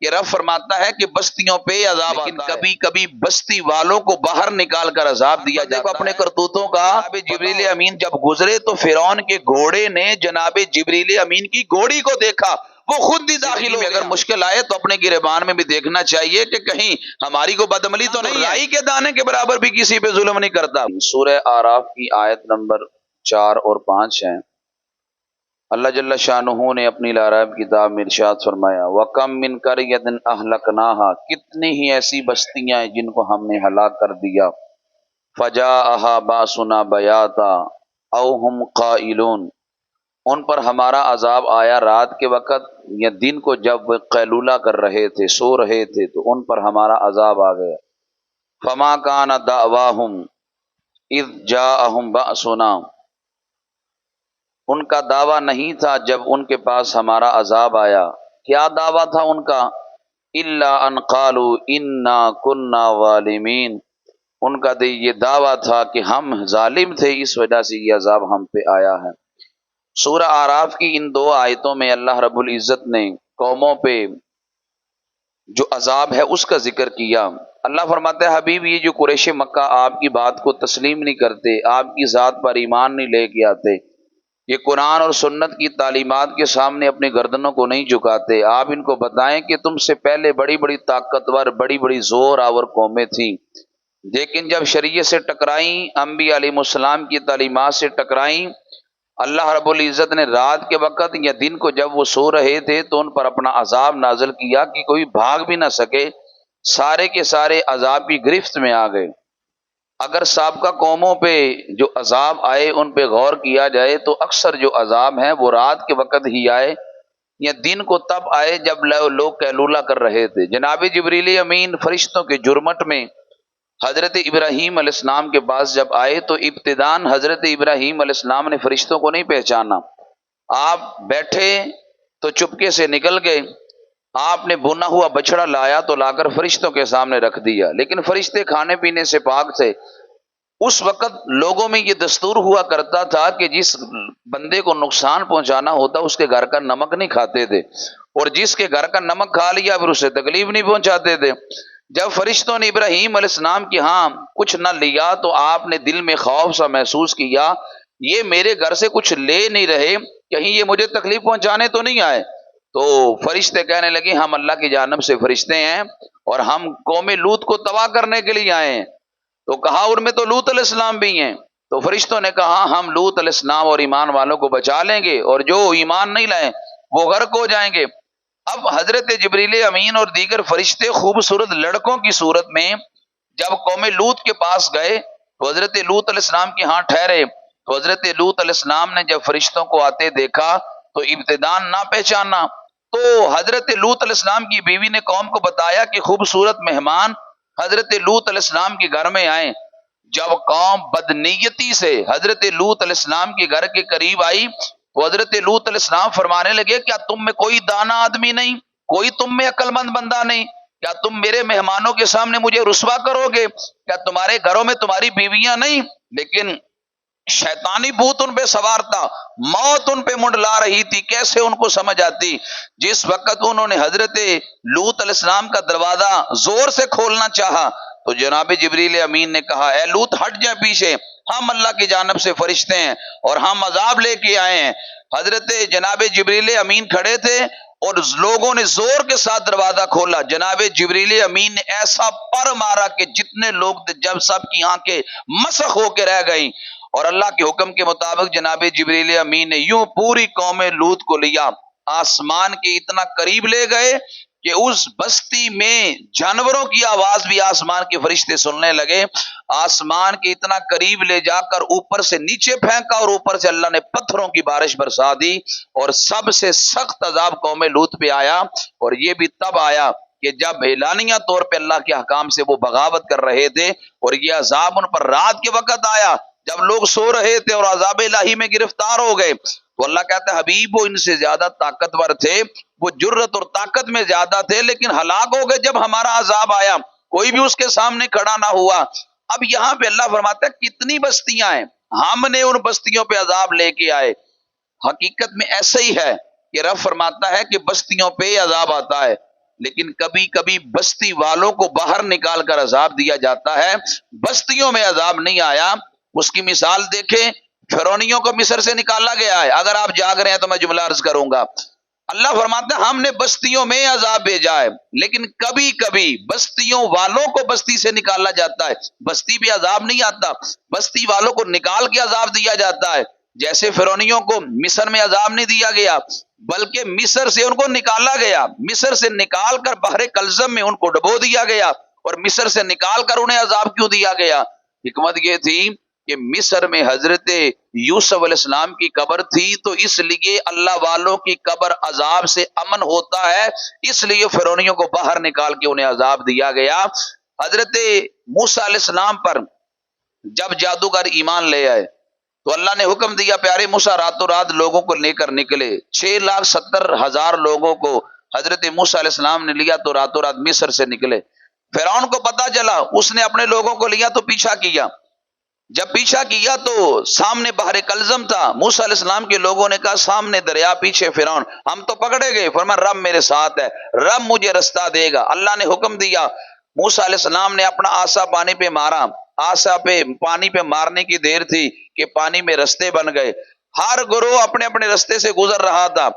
کہ رب فرماتا ہے کہ بستیوں پہ عذاب لیکن کبھی کبھی بستی والوں کو باہر نکال کر عذاب دیا جاتا اپنے کرتوتوں کا جبریل امین جب گزرے تو فرعون کے گھوڑے نے جناب جبریل امین کی گھوڑی کو دیکھا۔ وہ خود ہی داخل میں اگر مشکل آئے تو اپنے گربان میں بھی دیکھنا چاہیے کہ کہیں ہماری کو بدملی تو نہیں رائی کے دانے کے برابر بھی کسی پہ ظلم نہیں کرتا۔ سورہ آراف کی آیت نمبر چار اور پانچ ہیں۔ اللہ جل شاہ نے اپنی لارب کتاب میں ارشاد فرمایا، وکم من کر یدن اہلک کتنی ہی ایسی بستیاں ہیں جن کو ہم نے ہلاک کر دیا۔ فجا اہا با سنا بیاتا او ہم قائلون۔ ان پر ہمارا عذاب آیا رات کے وقت، یا دن کو جب وہ قیلولہ کر رہے تھے، سو رہے تھے، تو ان پر ہمارا عذاب آ گیا۔ فما کان دعواہم اذ جاءہم بأسنا۔ ان کا دعویٰ نہیں تھا جب ان کے پاس ہمارا عذاب آیا۔ کیا دعویٰ تھا ان کا؟ اللہ ان قالو انا کنہ والمین ان کا یہ دعویٰ تھا کہ ہم ظالم تھے، اس وجہ سے یہ عذاب ہم پہ آیا ہے۔ سورہ آراف کی ان دو آیتوں میں اللہ رب العزت نے قوموں پہ جو عذاب ہے اس کا ذکر کیا۔ اللہ فرماتے حبیب، یہ جو قریش مکہ آپ کی بات کو تسلیم نہیں کرتے، آپ کی ذات پر ایمان نہیں لے کے آتے۔ یہ قرآن اور سنت کی تعلیمات کے سامنے اپنی گردنوں کو نہیں جھکاتے۔ آپ ان کو بتائیں کہ تم سے پہلے بڑی بڑی طاقتور، بڑی بڑی زور آور قومیں تھیں۔ لیکن جب شریعت سے ٹکرائیں، انبیاء علیہ السلام کی تعلیمات سے ٹکرائیں، اللہ رب العزت نے رات کے وقت یا دن کو جب وہ سو رہے تھے تو ان پر اپنا عذاب نازل کیا کہ کوئی بھاگ بھی نہ سکے، سارے کے سارے عذاب کی گرفت میں آ گئے۔ اگر سابقہ قوموں پہ جو عذاب آئے، ان پہ غور کیا جائے تو اکثر جو عذاب ہیں، وہ رات کے وقت ہی آئے یا دن کو تب آئے جب لوگ کیلولا کر رہے تھے۔ جناب جبریل امین فرشتوں کے جرمٹ میں حضرت ابراہیم علیہ السلام کے پاس جب آئے تو ابتدان حضرت ابراہیم علیہ السلام نے فرشتوں کو نہیں پہچانا۔ آپ بیٹھے تو چپکے سے نکل گئے۔ آپ نے بنا ہوا بچڑا لایا تو لا کر فرشتوں کے سامنے رکھ دیا۔ لیکن فرشتے کھانے پینے سے پاک تھے۔ اس وقت لوگوں میں یہ دستور ہوا کرتا تھا کہ جس بندے کو نقصان پہنچانا ہوتا اس کے گھر کا نمک نہیں کھاتے تھے اور جس کے گھر کا نمک کھا لیا پھر اسے تکلیف نہیں پہنچاتے تھے۔ جب فرشتوں نے ابراہیم علیہ السلام کی ہاں کچھ نہ لیا تو آپ نے دل میں خوف سا محسوس کیا، یہ میرے گھر سے کچھ لے نہیں رہے، کہیں یہ مجھے تکلیف پہنچانے تو نہیں آئے؟ تو فرشتے کہنے لگے، ہم اللہ کی جانب سے فرشتے ہیں اور ہم قوم لوت کو تباہ کرنے کے لیے آئے ہیں۔ تو کہا ان میں تو لوت علیہ السلام بھی ہیں۔ تو فرشتوں نے کہا ہاں، ہم لوت علیہ السلام اور ایمان والوں کو بچا لیں گے اور جو ایمان نہیں لائیں وہ غرق ہو جائیں گے۔ اب حضرت جبریل امین اور دیگر فرشتے خوبصورت لڑکوں کی صورت میں جب قوم لوت کے پاس گئے، تو حضرت لوت علیہ السلام کے ہاں ٹھہرے۔ تو حضرت لوت علیہ السلام نے جب فرشتوں کو آتے دیکھا، تو ابتدان نہ پہچانا۔ تو حضرت لوت علیہ السلام کی بیوی نے قوم کو بتایا کہ خوبصورت مہمان حضرت لوت علیہ السلام کے گھر میں آئے جب قوم بدنیتی سے حضرت لوت علیہ السلام کے گھر کے قریب آئی تو حضرت لوت علیہ السلام فرمانے لگے، کیا تم میں کوئی دانا آدمی نہیں؟ کوئی تم میں عقل مند بندہ نہیں؟ کیا تم میرے مہمانوں کے سامنے مجھے رسوا کرو گے؟ کیا تمہارے گھروں میں تمہاری بیویاں نہیں؟ لیکن شیطانی بھوت ان پہ سوار تھا، موت ان پہ منڈ لا رہی تھی، کیسے ان کو سمجھ آتی؟ جس وقت انہوں نے حضرت لوت علیہ السلام کا دروازہ زور سے کھولنا چاہا، تو جناب جبریل امین نے کہا، اے لوت ہٹ جائے پیچھے، ہم اللہ کی جانب سے فرشتے ہیں اور ہم عذاب لے کے آئے ہیں۔ حضرت جناب جبریل امین کھڑے تھے اور لوگوں نے زور کے ساتھ دروازہ کھولا۔ جناب جبریل امین نے ایسا پر مارا کہ جتنے لوگ جب سب کی آنکھیں مسخ ہو کے رہ گئیں۔ اور اللہ کے حکم کے مطابق جناب جبریل امین نے یوں پوری قوم لوت کو لیا۔ آسمان کے اتنا قریب لے گئے کہ اس بستی میں جانوروں کی آواز بھی آسمان کے فرشتے سننے لگے۔ آسمان کے اتنا قریب لے جا کر اوپر سے نیچے پھینکا اور اوپر سے اللہ نے پتھروں کی بارش برسا دی اور سب سے سخت عذاب قوم لوت پہ آیا۔ اور یہ بھی تب آیا کہ جب اعلانیہ طور پہ اللہ کے حکام سے وہ بغاوت کر رہے تھے اور یہ عذاب ان پر رات کے وقت آیا۔ جب لوگ سو رہے تھے اور عذاب الہی میں گرفتار ہو گئے، تو اللہ کہتا ہے، حبیب وہ ان سے زیادہ طاقتور تھے، وہ جرت اور طاقت میں زیادہ تھے، لیکن ہلاک ہو گئے جب ہمارا عذاب آیا۔ کوئی بھی اس کے سامنے کھڑا نہ ہوا۔ اب یہاں پہ اللہ فرماتا ہے، کتنی بستیاں ہیں۔ ہم نے ان بستیوں پہ عذاب لے کے آئے۔ حقیقت میں ایسا ہی ہے کہ رب فرماتا ہے کہ بستیوں پہ عذاب آتا ہے، لیکن کبھی کبھی بستی والوں کو باہر نکال کر عذاب دیا جاتا ہے۔ بستیوں میں عذاب نہیں آیا۔ اس کی مثال دیکھیں فرونیوں کو مصر سے نکالا گیا ہے۔ اگر آپ جاگ رہے ہیں تو میں جملہ عرض کروں گا۔ اللہ فرماتا ہے ہم نے بستیوں میں عذاب بھیجا ہے، لیکن کبھی کبھی بستیوں والوں کو بستی سے نکالا جاتا ہے۔ بستی بھی عذاب نہیں آتا، بستی والوں کو نکال کے عذاب دیا جاتا ہے۔ جیسے فرونیوں کو مصر میں عذاب نہیں دیا گیا، بلکہ مصر سے ان کو نکالا گیا۔ مصر سے نکال کر بحر کلزم میں ان کو ڈبو دیا گیا، اور مصر سے نکال کر انہیں عذاب کیوں دیا گیا؟ حکمت یہ تھی کہ مصر میں حضرت یوسف علیہ السلام کی قبر تھی تو اس لیے اللہ والوں کی قبر عذاب سے امن ہوتا ہے، اس لیے فرونیوں کو باہر نکال کے انہیں عذاب دیا گیا۔ حضرت موسا علیہ السلام پر جب جادوگر ایمان لے آئے، تو اللہ نے حکم دیا، پیارے موسا راتوں رات لوگوں کو لے کر نکلے۔ چھ لاکھ ستر ہزار لوگوں کو حضرت موسا علیہ السلام نے لیا تو راتوں رات مصر سے نکلے۔ فرعون کو پتا چلا، اس نے اپنے لوگوں کو لیا تو پیچھا کیا۔ جب پیچھا کیا تو سامنے باہر کلزم تھا۔ موسا علیہ السلام کے لوگوں نے کہا، سامنے دریا پیچھے فرعون، ہم تو پکڑے گئے۔ فرما رب میرے ساتھ ہے۔ رب مجھے رستہ دے گا۔ اللہ نے حکم دیا۔ موسا علیہ السلام نے اپنا آسا پانی پہ مارا۔ آسا پہ پانی پہ مارنے کی دیر تھی کہ پانی میں رستے بن گئے۔ ہر گروہ اپنے اپنے رستے سے گزر رہا تھا۔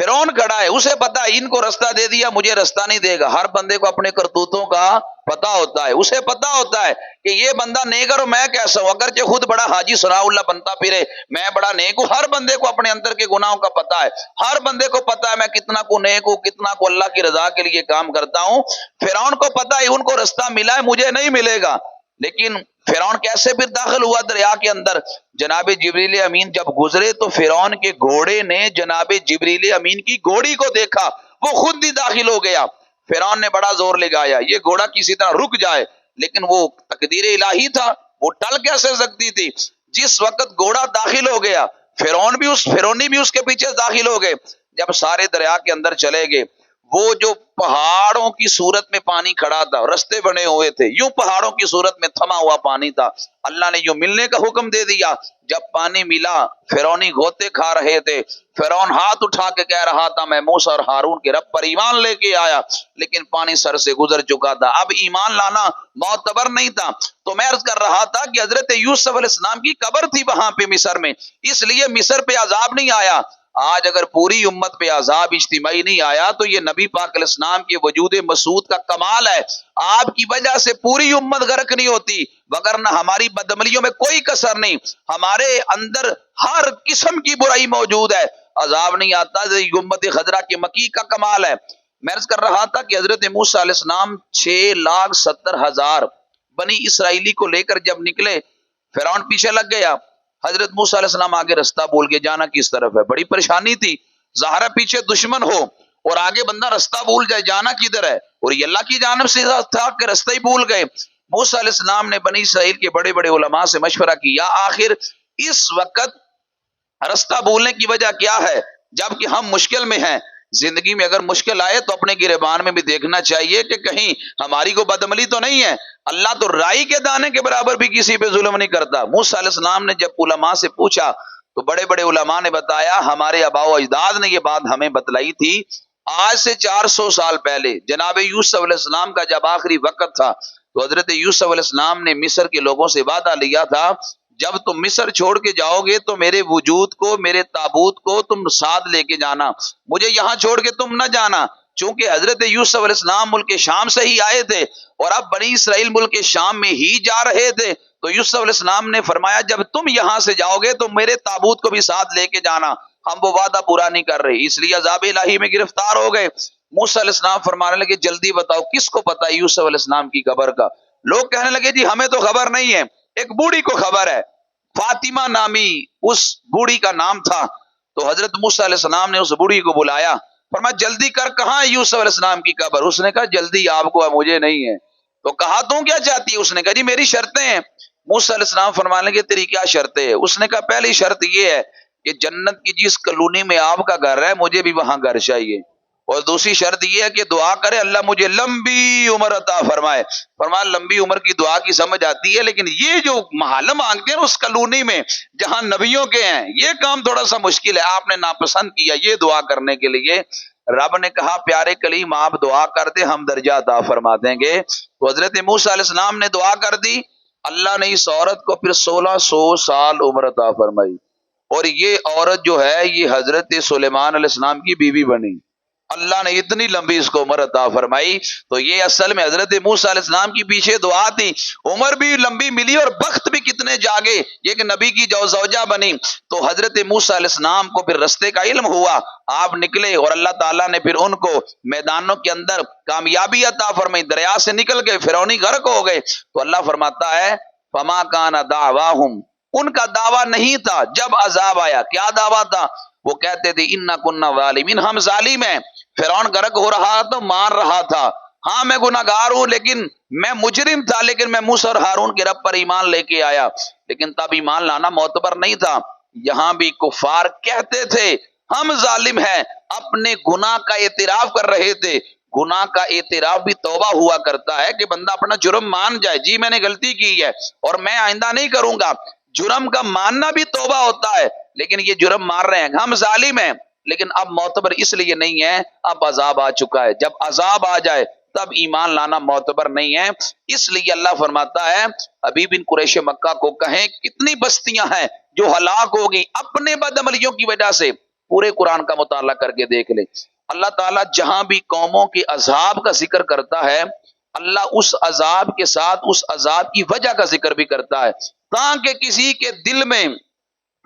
فرون کھڑا ہے، اسے پتا ان کو رستہ دے دیا، مجھے رستہ نہیں دے گا۔ ہر بندے کو اپنے کرتوتوں کا پتا ہوتا ہے، اسے پتا ہوتا ہے کہ یہ بندہ نیک اور میں کیسا ہوں اگرچہ خود بڑا حاجی سنا اللہ بنتا پھرے، میں بڑا نیک ہوں، ہر بندے کو اپنے اندر کے گناہوں کا پتا ہے، ہر بندے کو پتا ہے میں کتنا کو نیک ہوں، کتنا کو اللہ کی رضا کے لیے کام کرتا ہوں، فرعون کو پتا ہے، ان کو رستہ ملا ہے، مجھے نہیں ملے گا۔ لیکن فرعون کیسے پھر داخل ہوا دریا کے اندر؟ جناب جبریل امین جب گزرے تو فرعون کے گھوڑے نے جناب جبریل امین کی گھوڑی کو دیکھا، وہ خود ہی داخل ہو گیا۔ فرعون نے بڑا زور لگایا، یہ گھوڑا کسی طرح رک جائے، لیکن وہ تقدیر الہی تھا، وہ ٹل کیسے سکتی تھی۔ جس وقت گھوڑا داخل ہو گیا، فرعون بھی اس فرونی بھی اس کے پیچھے داخل ہو گئے۔ جب سارے دریا کے اندر چلے گئے وہ جو پہاڑوں کی صورت میں پانی کھڑا تھا، رستے بنے ہوئے تھے، یوں پہاڑوں کی صورت میں تھما ہوا پانی تھا۔ اللہ نے یوں ملنے کا حکم دے دیا۔ جب پانی ملا فرونی گوتے کھا رہے تھے۔ فرون ہاتھ اٹھا کے کہہ رہا تھا، میں موسا اور ہارون کے رب پر ایمان لے کے آیا، لیکن پانی سر سے گزر چکا تھا۔ اب ایمان لانا معتبر نہیں تھا۔ تو میں عرض کر رہا تھا کہ حضرت یوسف علیہ السلام کی قبر تھی وہاں پہ مصر میں، اس لیے مصر پہ عذاب نہیں آیا۔ آج اگر پوری امت پہ عذاب اجتماعی نہیں آیا تو یہ نبی پاک علیہ السلام کے وجود مسعود کا کمال ہے۔ آپ کی وجہ سے پوری امت غرق نہیں ہوتی مگر نہ ہماری بدملیوں میں کوئی کسر نہیں۔ ہمارے اندر ہر قسم کی برائی موجود ہے۔ عذاب نہیں آتا امت خزرہ کے مکی کا کمال ہے۔ میں کر رہا تھا کہ حضرت موسیٰ علیہ السلام چھ لاکھ ستر ہزار بنی اسرائیلی کو لے کر جب نکلے، فرعون پیچھے لگ گیا۔ حضرت موسیٰ علیہ السلام آگے رستہ بول کے جانا کس طرف ہے؟ بڑی پریشانی تھی۔ زہرا پیچھے دشمن ہو اور آگے بندہ رستہ بھول جائے، جانا کدھر ہے؟ اور یہ اللہ کی جانب سے تھا کہ رستہ ہی بھول گئے۔ موسیٰ علیہ السلام نے بنی اسرائیل کے بڑے بڑے علماء سے مشورہ کیا، آخر اس وقت رستہ بھولنے کی وجہ کیا ہے؟ جبکہ ہم مشکل میں ہیں۔ زندگی میں اگر مشکل آئے تو اپنے گربان میں بھی دیکھنا چاہیے کہ کہیں ہماری کو بدملی تو نہیں ہے۔ اللہ تو رائی کے دانے کے برابر بھی کسی پہ ظلم نہیں کرتا۔ موسیٰ علیہ السلام نے جب علماء سے پوچھا تو بڑے بڑے علماء نے بتایا، ہمارے ابا و اجداد نے یہ بات ہمیں بتلائی تھی۔ آج سے چار سو سال پہلے جناب یوسف علیہ السلام کا جب آخری وقت تھا تو حضرت یوسف علیہ السلام نے مصر کے لوگوں سے وعدہ لیا تھا جب تم مصر چھوڑ کے جاؤ گے تو میرے وجود کو، میرے تابوت کو تم ساتھ لے کے جانا۔ مجھے یہاں چھوڑ کے تم نہ جانا۔ چونکہ حضرت یوسف علیہ السلام ملک شام سے ہی آئے تھے اور اب بنی اسرائیل ملک شام میں ہی جا رہے تھے۔ تو یوسف علیہ السلام نے فرمایا، جب تم یہاں سے جاؤ گے تو میرے تابوت کو بھی ساتھ لے کے جانا۔ ہم وہ وعدہ پورا نہیں کر رہے۔ اس لیے عذاب الہی میں گرفتار ہو گئے۔ موسیٰ علیہ السلام فرمانے لگے، جلدی بتاؤ، کس کو پتا یوسف علیہ السلام کی قبر کا؟ لوگ کہنے لگے جی ہمیں تو خبر نہیں ہے۔ ایک بوڑھی کو خبر ہے، فاطمہ نامی، اس بوڑھی کا نام تھا۔ تو حضرت موسیٰ علیہ السلام نے اس بوڑھی کو بلایا۔ فرمایا، جلدی کر، کہاں یوسف علیہ السلام کی قبر؟ اس نے کہا، جلدی آپ کو مجھے نہیں ہے۔ تو کہا تم کیا چاہتی ہے اس نے کہا جی میری شرطیں ہیں۔ موسیٰ علیہ السلام فرمانے کے تیری کیا شرطیں ہیں اس نے کہا، پہلی شرط یہ ہے کہ جنت کی جس کلونی میں آپ کا گھر ہے، مجھے بھی وہاں گھر چاہیے۔ اور دوسری شرط یہ ہے کہ دعا کرے، اللہ مجھے لمبی عمر عطا فرمائے۔ فرمائے لمبی عمر کی دعا کی سمجھ آتی ہے، لیکن یہ جو محل مانگتے ہیں، اس کلونی میں جہاں نبیوں کے ہیں، یہ کام تھوڑا سا مشکل ہے۔ آپ نے ناپسند کیا یہ دعا کرنے کے لیے۔ رب نے کہا، پیارے کلیم، آپ دعا کر دے ہم درجہ عطا فرما دیں گے۔ تو حضرت موسیٰ علیہ السلام نے دعا کر دی۔ اللہ نے اس عورت کو پھر سولہ سو سال عمر عطا فرمائی۔ اور یہ عورت جو ہے، یہ حضرت سلیمان علیہ السلام کی بیوی بنی۔ اللہ نے اتنی لمبی اس کو عمر عطا فرمائی۔ تو یہ اصل میں حضرت موسیٰ علیہ السلام کی پیچھے دعا تھی۔ عمر بھی لمبی ملی اور بخت بھی کتنے جاگے۔ یہ کہ نبی کی جو زوجہ بنی۔ تو حضرت موسیٰ علیہ السلام کو پھر رستے کا علم ہوا۔ آپ نکلے اور اللہ تعالیٰ نے پھر ان کو میدانوں کے اندر کامیابی عطا فرمائی۔ دریا سے نکل گئے، فرونی غرق ہو گئے۔ تو اللہ فرماتا ہے، فما کان دعواہم۔ ان کا دعویٰ نہیں تھا۔ جب عذاب آیا، کیا دعویٰ تھا؟ وہ کہتے تھے ان کنہ ظالمین. ہم ظالم ہیں۔ فرعون گرک ہو رہا تو مار رہا تھا۔ ہاں میں گناگار ہوں، لیکن میں مجرم تھا، لیکن میں موسیٰ اور ہارون کے رب پر ایمان لے کے آیا۔ لیکن تب ایمان لانا معتبر نہیں تھا۔ یہاں بھی کفار کہتے تھے، ہم ظالم ہیں، اپنے گناہ کا اعتراف کر رہے تھے۔ گناہ کا اعتراف بھی توبہ ہوا کرتا ہے کہ بندہ اپنا جرم مان جائے۔ جی میں نے غلطی کی ہے اور میں آئندہ نہیں کروں گا۔ جرم کا ماننا بھی توبہ ہوتا ہے۔ لیکن یہ جرم مار رہے ہیں۔ ہم ظالم ہیں، لیکن اب معتبر اس لیے نہیں ہے اب عذاب آ چکا ہے۔ جب عذاب آ جائے، تب ایمان لانا معتبر نہیں ہے اس لیے اللہ فرماتا ہے، ابھی بن قریش مکہ کو کہیں کتنی بستیاں ہیں جو ہلاک ہوگی اپنے بد عملیوں کی وجہ سے۔ پورے قرآن کا مطالعہ کر کے دیکھ لے اللہ تعالیٰ جہاں بھی قوموں کے عذاب کا ذکر کرتا ہے، اللہ اس عذاب کے ساتھ، اس عذاب کی وجہ کا ذکر بھی کرتا ہے۔ تاکہ کسی کے دل میں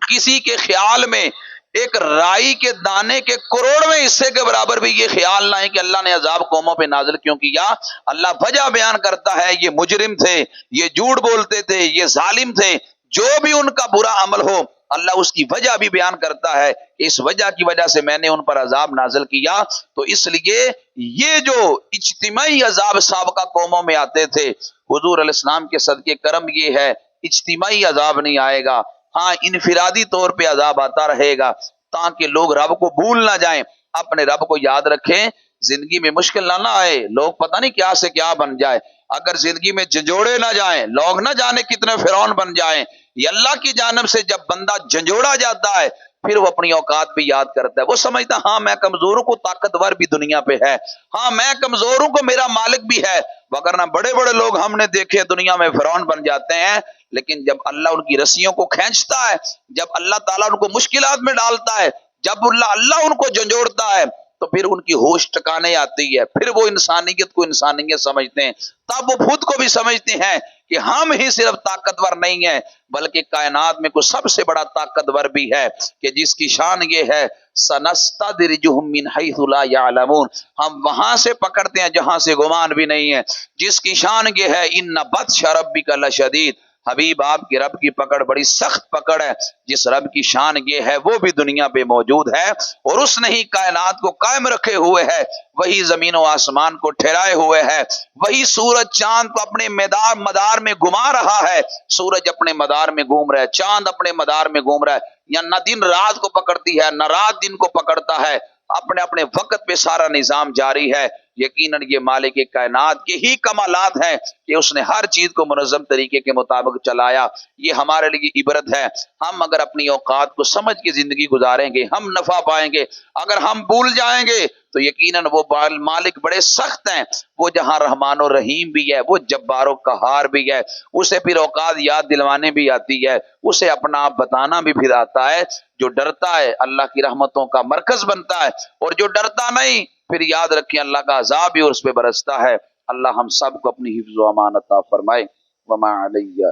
کسی کے خیال میں ایک رائی کے دانے کے کروڑویں حصے کے برابر بھی یہ خیال نہ ہے کہ اللہ نے عذاب قوموں پہ نازل کیوں کیا۔ اللہ وجہ بیان کرتا ہے، یہ مجرم تھے، یہ جھوٹ بولتے تھے، یہ ظالم تھے، جو بھی ان کا برا عمل ہو، اللہ اس کی وجہ بھی بیان کرتا ہے اس وجہ کی وجہ سے میں نے ان پر عذاب نازل کیا۔ تو اس لیے یہ جو اجتماعی عذاب سابقہ قوموں میں آتے تھے، حضور علیہ السلام کے صدقے کرم یہ ہے، اجتماعی عذاب نہیں آئے گا۔ ہاں انفرادی طور پہ عذاب آتا رہے گا تاکہ لوگ رب کو بھول نہ جائیں۔ اپنے رب کو یاد رکھیں، زندگی میں مشکل نہ نہ آئے۔ لوگ پتہ نہیں کیا سے کیا بن جائے۔ اگر زندگی میں جھنجھوڑے نہ جائیں، لوگ نہ جانے کتنے فرعون بن جائیں۔ یہ اللہ کی جانب سے جب بندہ جھنجھوڑا جاتا ہے پھر وہ اپنی اوقات بھی یاد کرتا ہے۔ وہ سمجھتا ہاں میں کمزوروں کو طاقتور بھی دنیا پہ ہے۔ ہاں میں کمزوروں کو میرا مالک بھی ہے۔ وغیرہ بڑے بڑے لوگ ہم نے دیکھے، دنیا میں فرعون بن جاتے ہیں۔ لیکن جب اللہ ان کی رسیوں کو کھینچتا ہے، جب اللہ تعالیٰ ان کو مشکلات میں ڈالتا ہے، جب اللہ اللہ ان کو جھنجھوڑتا ہے تو پھر ان کی ہوش ٹکانے آتی ہے، پھر وہ انسانیت کو انسانیت سمجھتے ہیں۔ تب وہ خود کو بھی سمجھتے ہیں کہ ہم ہی صرف طاقتور نہیں ہیں، بلکہ کائنات میں کوئی سب سے بڑا طاقتور بھی ہے کہ جس کی شان یہ ہے ہم وہاں سے پکڑتے ہیں جہاں سے گمان بھی نہیں ہے۔ جس کی شان یہ ہے ان بد شرب بھی کا لشدید حبیب آپ کی رب کی پکڑ بڑی سخت پکڑ ہے، جس رب کی شان یہ ہے، وہ بھی دنیا پہ موجود ہے اور اس نے ہی کائنات کو قائم رکھے ہوئے ہے۔ وہی زمین و آسمان کو ٹھہرائے ہوئے ہے۔ وہی سورج چاند کو اپنے مدار مدار میں گھما رہا ہے۔ سورج اپنے مدار میں گھوم رہا ہے، چاند اپنے مدار میں گھوم رہا ہے۔ یا نہ دن رات کو پکڑتی ہے، نہ رات دن کو پکڑتا ہے۔ اپنے اپنے وقت پہ سارا نظام جاری ہے۔ یقیناً یہ مالک کائنات کے ہی کمالات ہیں کہ اس نے ہر چیز کو منظم طریقے کے مطابق چلایا۔ یہ ہمارے لیے عبرت ہے۔ ہم اگر اپنی اوقات کو سمجھ کے زندگی گزاریں گے، ہم نفع پائیں گے، اگر ہم بھول جائیں گے تو یقیناً وہ مالک بڑے سخت ہیں۔ وہ جہاں رحمان و رحیم بھی ہے، وہ جبار و کہار بھی ہے۔ اسے پھر اوقات یاد دلوانے بھی آتی ہے۔ اسے اپنا آپ بتانا بھی پھر آتا ہے۔ جو ڈرتا ہے، اللہ کی رحمتوں کا مرکز بنتا ہے۔ اور جو ڈرتا نہیں پھر یاد رکھیں، اللہ کا عذاب بھی اس پہ برستا ہے۔ اللہ ہم سب کو اپنی حفظ و امانت فرمائے۔ وما علیہ